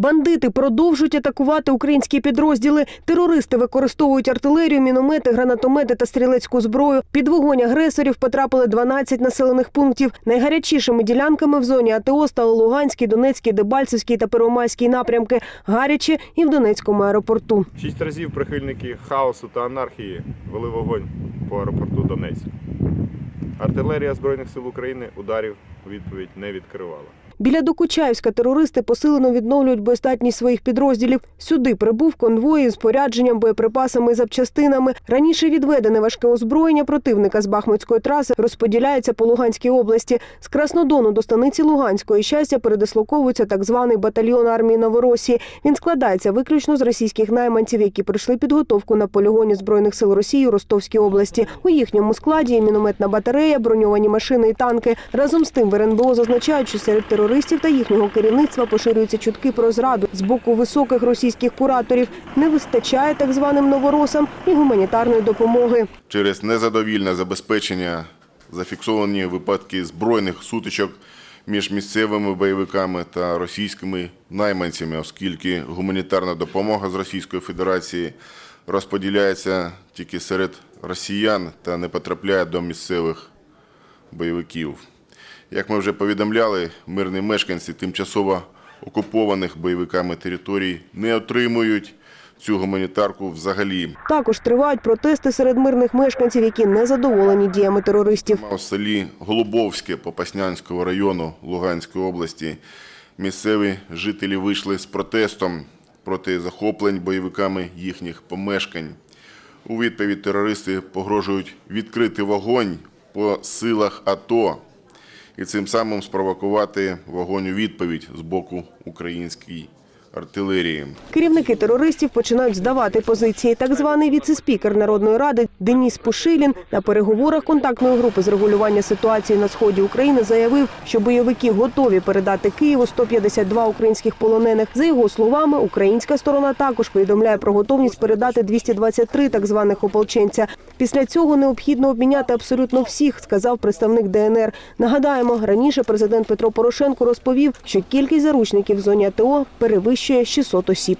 Бандити продовжують атакувати українські підрозділи. Терористи використовують артилерію, міномети, гранатомети та стрілецьку зброю. Під вогонь агресорів потрапили 12 населених пунктів. Найгарячішими ділянками в зоні АТО стали Луганський, Донецький, Дебальцевський та Первомайський напрямки. Гаряче і в Донецькому аеропорту. Шість разів прихильники хаосу та анархії вели вогонь по аеропорту Донецьк. Артилерія Збройних сил України ударів у відповідь не відкривала. Біля Докучаївська терористи посилено відновлюють боєздатність своїх підрозділів. Сюди прибув конвої з порядженням, боєприпасами і запчастинами. Раніше відведене важке озброєння противника з Бахмутської траси розподіляється по Луганській області. З Краснодону до станиці Луганської щастя передислоковується так званий батальйон армії Новоросії. Він складається виключно з російських найманців, які пройшли підготовку на полігоні збройних сил Росії у Ростовській області. У їхньому складі мінометна батарея, броньовані машини і танки. Разом з тим в РНБО зазначають, що серед терористів та їхнього керівництва поширюються чутки про зраду з боку високих російських кураторів. Не вистачає так званим новоросам і гуманітарної допомоги. через незадовільне забезпечення зафіксовані випадки збройних сутичок між місцевими бойовиками та російськими найманцями, оскільки гуманітарна допомога з Російської Федерації розподіляється тільки серед росіян та не потрапляє до місцевих бойовиків. Як ми вже повідомляли, мирні мешканці тимчасово окупованих бойовиками територій не отримують цю гуманітарку взагалі. Також тривають протести серед мирних мешканців, які не задоволені діями терористів. У селі Голубовське Попаснянського району Луганської області місцеві жителі вийшли з протестом проти захоплень бойовиками їхніх помешкань. У відповідь терористи погрожують відкрити вогонь по силах АТО і цим самим спровокувати вогонь у відповідь з боку української артилерії. Керівники терористів починають здавати позиції. Так званий віце-спікер Народної ради Деніс Пушилін на переговорах контактної групи з регулювання ситуації на сході України заявив, що бойовики готові передати Києву 152 українських полонених. За його словами, українська сторона також повідомляє про готовність передати 223 так званих ополченця. Після цього необхідно обміняти абсолютно всіх, сказав представник ДНР. Нагадаємо, раніше президент Петро Порошенко розповів, що кількість заручників в зоні АТО перевищує 600 осіб.